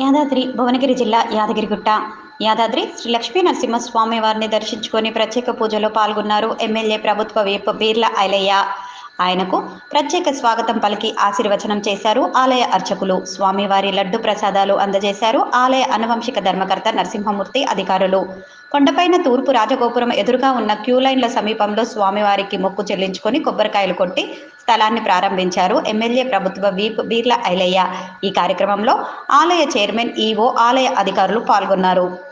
యాదాద్రి భువనగిరి జిల్లా యాదగిరిగుట్ట. యాదాద్రి శ్రీ లక్ష్మీ నరసింహస్వామి వారిని దర్శించుకొని ప్రత్యేక పూజలో పాల్గొన్నారు ఎమ్మెల్యే ప్రభుత్వ వేప్ బీర్ల ఐలయ్య. ఆయనకు ప్రత్యేక స్వాగతం పలికి ఆశీర్వచనం చేశారు ఆలయ అర్చకులు. స్వామివారి లడ్డు ప్రసాదాలు అందజేశారు ఆలయ అనువంశిక ధర్మకర్త నరసింహమూర్తి అధికారులు. కొండపైన తూర్పు రాజగోపురం ఎదురుగా ఉన్న క్యూ లైన్ల సమీపంలో స్వామివారికి మొక్కు చెల్లించుకొని కొబ్బరికాయలు కొట్టి స్థలాన్ని ప్రారంభించారు ఎమ్మెల్యే ప్రభుత్వ వీప్ బీర్ల ఐలయ్య. ఈ కార్యక్రమంలో ఆలయ చైర్మన్ ఈవో ఆలయ అధికారులు పాల్గొన్నారు.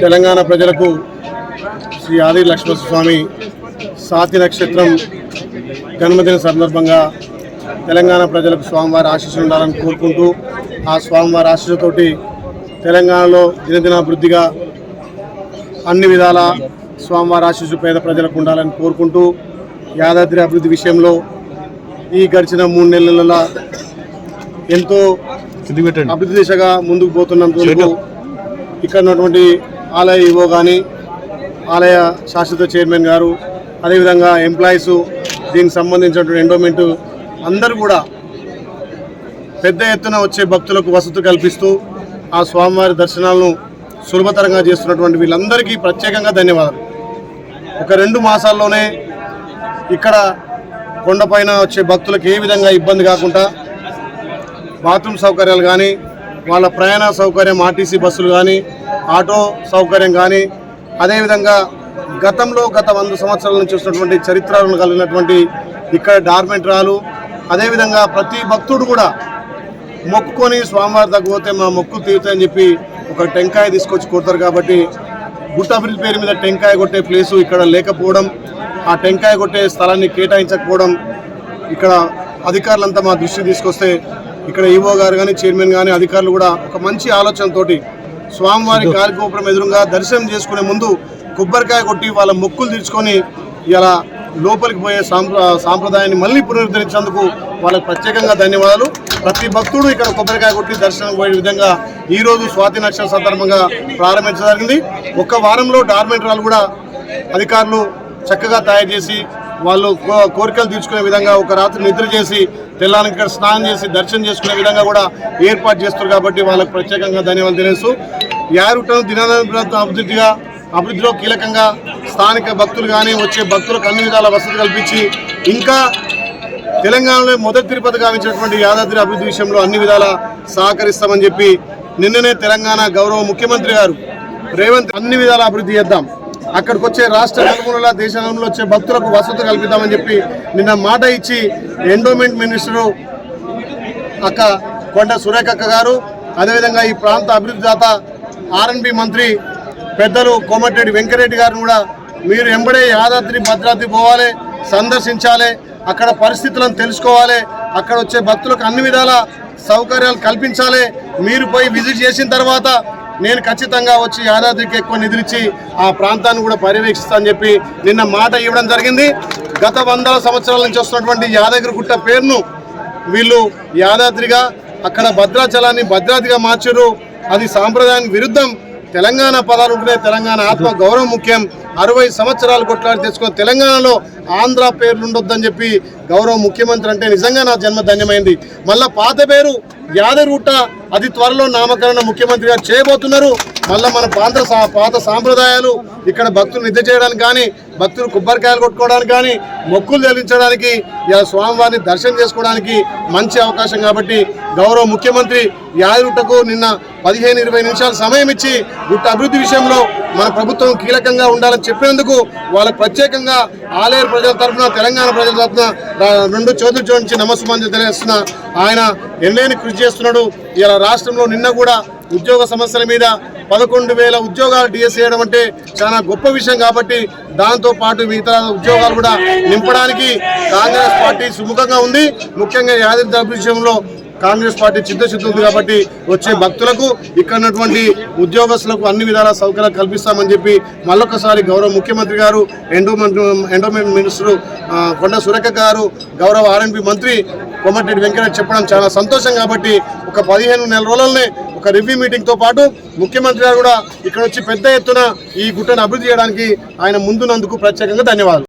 తెలంగాణ ప్రజలకు శ్రీ ఆది లక్ష్మణస్వామి సాతి నక్షత్రం జన్మదిన సందర్భంగా తెలంగాణ ప్రజలకు స్వామివారి ఆశీస్సులు ఉండాలని కోరుకుంటూ ఆ స్వామివారి ఆశీస్సులతోటి తెలంగాణలో దినదినాభివృద్ధిగా అన్ని విధాల స్వామివారి ఆశీస్సు పేద ప్రజలకు ఉండాలని కోరుకుంటూ యాదాద్రి అభివృద్ధి విషయంలో ఈ గడిచిన మూడు నెలల ఎంతో అభివృద్ధి దిశగా ముందుకు పోతున్నందుకు ఇక్కడ ఉన్నటువంటి ఆలయ ఈవో కానీ ఆలయ శాశ్వత చైర్మన్ గారు అదేవిధంగా ఎంప్లాయీస్ దీనికి సంబంధించినటువంటి ఎండోమెంట్ అందరూ కూడా పెద్ద ఎత్తున వచ్చే భక్తులకు వసతి కల్పిస్తూ ఆ స్వామివారి దర్శనాలను సులభతరంగా చేస్తున్నటువంటి వీళ్ళందరికీ ప్రత్యేకంగా ధన్యవాదాలు. ఒక రెండు మాసాల్లోనే ఇక్కడ కొండపైన వచ్చే భక్తులకు ఏ విధంగా ఇబ్బంది కాకుండా బాత్రూమ్ సౌకర్యాలు కానీ వాళ్ళ ప్రయాణ సౌకర్యం ఆర్టీసీ బస్సులు కానీ ఆటో సౌకర్యం కానీ అదేవిధంగా గతంలో గత వంద సంవత్సరాల నుంచి వచ్చినటువంటి చరిత్రలను కలిగినటువంటి ఇక్కడ డార్మెంటరాలు అదేవిధంగా ప్రతి భక్తుడు కూడా మొక్కుకొని స్వామివారి తగ్గిపోతే మా మొక్కు తీరుతాయని చెప్పి ఒక టెంకాయ తీసుకొచ్చి కొడతారు కాబట్టి గుట్టబిల్ పేరు మీద టెంకాయ కొట్టే ప్లేసు ఇక్కడ లేకపోవడం ఆ టెంకాయ కొట్టే స్థలాన్ని కేటాయించకపోవడం ఇక్కడ అధికారులంతా మా దృష్టి తీసుకొస్తే ఇక్కడ ఈవో గారు కానీ చైర్మన్ కానీ అధికారులు కూడా ఒక మంచి ఆలోచనతోటి స్వామివారి కార్యగోపురం ఎదురుగా దర్శనం చేసుకునే ముందు కొబ్బరికాయ కొట్టి వాళ్ళ మొక్కులు తీర్చుకొని ఇలా లోపలికి పోయే సాంప్ర సాంప్రదాయాన్ని మళ్ళీ పునరుద్ధరించేందుకు వాళ్ళకి ప్రత్యేకంగా ధన్యవాదాలు. ప్రతి భక్తుడు ఇక్కడ కొబ్బరికాయ కొట్టి దర్శనం పోయే విధంగా ఈ రోజు స్వాతి నక్షత్ర సందర్భంగా ప్రారంభించడం జరిగింది. ఒక్క వారంలో డార్మెంటరాలు కూడా అధికారులు చక్కగా తయారు చేసి వాళ్ళు కో- కోరికలు తీర్చుకునే విధంగా ఒక రాత్రి నిద్ర చేసి తెల్లానికి ఇక్కడ స్నానం చేసి దర్శనం చేసుకునే విధంగా కూడా ఏర్పాటు చేస్తారు కాబట్టి వాళ్ళకు ప్రత్యేకంగా ధన్యవాదాలు తెలియజేస్తూ యారుటను దినాభివృద్ధి అభివృద్ధిగా అభివృద్ధిలో కీలకంగా స్థానిక భక్తులు కానీ వచ్చే భక్తులకు అన్ని విధాల వసతి కల్పించి ఇంకా తెలంగాణలో మొదటి తిరుపతి గావించినటువంటి యాదాద్రి అభివృద్ధి విషయంలో అన్ని విధాల సహకరిస్తామని చెప్పి నిన్ననే తెలంగాణ గౌరవ ముఖ్యమంత్రి గారు రేవంత్ అన్ని విధాల అభివృద్ధి చేద్దాం. అక్కడికి వచ్చే రాష్ట్ర నలుమూలల దేశంలో వచ్చే భక్తులకు వసతి కల్పిద్దామని చెప్పి నిన్న మాట ఇచ్చి ఎండోమెంట్ మినిస్టరు అక్క కొండ సురేఖక్క గారు అదేవిధంగా ఈ ప్రాంత అభివృద్ధి దాత ఆర్ఎన్బి మంత్రి పెద్దలు కోమటిరెడ్డి వెంకరెడ్డి గారిని కూడా మీరు ఎంబడే యాదాద్రి భద్రాద్రి పోవాలి సందర్శించాలి అక్కడ పరిస్థితులను తెలుసుకోవాలి అక్కడ వచ్చే భక్తులకు అన్ని విధాల సౌకర్యాలు కల్పించాలి మీరు పోయి విజిట్ చేసిన తర్వాత నేను ఖచ్చితంగా వచ్చి యాదాద్రికి ఎక్కువ నిధులిచ్చి ఆ ప్రాంతాన్ని కూడా పర్యవేక్షిస్తానని చెప్పి నిన్న మాట ఇవ్వడం జరిగింది. గత వందల సంవత్సరాల నుంచి వస్తున్నటువంటి యాదగిరిగుట్ట పేరును వీళ్ళు యాదాద్రిగా అక్కడ భద్రాచలాన్ని భద్రాద్రిగా మార్చారు. అది సాంప్రదాయానికి విరుద్ధం. తెలంగాణ పదాలు ఉంటున్నాయి తెలంగాణ ఆత్మ గౌరవం ముఖ్యం. అరవై సంవత్సరాలు కొట్లాడి తెచ్చుకొని తెలంగాణలో ఆంధ్ర పేర్లు ఉండొద్దని చెప్పి గౌరవ ముఖ్యమంత్రి అంటే నిజంగా నా జన్మ ధన్యమైంది. మళ్ళా పాత పేరు యాదరూట అది త్వరలో నామకరణ ముఖ్యమంత్రిగా చేయబోతున్నారు. మళ్ళీ మన పాత పాత సాంప్రదాయాలు ఇక్కడ భక్తులు నిద్ర చేయడానికి కానీ భక్తులు కొబ్బరికాయలు కొట్టుకోవడానికి కానీ మొక్కులు చెల్లించడానికి ఇలా స్వామివారిని దర్శనం చేసుకోవడానికి మంచి అవకాశం కాబట్టి గౌరవ ముఖ్యమంత్రి యాదగుట్టకు నిన్న పదిహేను ఇరవై నిమిషాలు సమయం ఇచ్చి గుట్ట అభివృద్ధి విషయంలో మన ప్రభుత్వం కీలకంగా ఉండాలని చెప్పినందుకు వాళ్ళకు ప్రత్యేకంగా ఆలయ ప్రజల తరఫున తెలంగాణ ప్రజల తరఫున రెండు చేతులు చూడించి నమస్సుమంది తెలియజేస్తున్న ఆయన ఎన్నేని కృషి చేస్తున్నాడు. ఇలా రాష్ట్రంలో నిన్న కూడా ఉద్యోగ సమస్యల మీద పదకొండు వేల ఉద్యోగాలు డిఎస్ చేయడం అంటే చాలా గొప్ప విషయం కాబట్టి దాంతో పాటు మిగతా ఉద్యోగాలు కూడా నింపడానికి కాంగ్రెస్ పార్టీ సుముఖంగా ఉంది. ముఖ్యంగా యాదగిరి అభివృద్ధి విషయంలో కాంగ్రెస్ పార్టీ చిత్తశుద్ధి ఉంది కాబట్టి వచ్చే భక్తులకు ఇక్కడ ఉన్నటువంటి ఉద్యోగస్తులకు అన్ని విధాల సౌకర్యాలు కల్పిస్తామని చెప్పి మళ్ళొకసారి గౌరవ ముఖ్యమంత్రి గారు ఎండోమెంట్ ఎండోమెంట్ మినిస్టర్ కొండ సురేఖ గారు గౌరవ ఆర్ఎన్పి మంత్రి కోమటిరెడ్డి వెంకటరెడ్డి చెప్పడం చాలా సంతోషం కాబట్టి ఒక పదిహేను నెల రోజులనే ఒక రివ్యూ మీటింగ్తో పాటు ముఖ్యమంత్రి గారు కూడా ఇక్కడ వచ్చి పెద్ద ఎత్తున ఈ గుట్టను అభివృద్ధి చేయడానికి ఆయన ముందున్నందుకు ప్రత్యేకంగా ధన్యవాదాలు.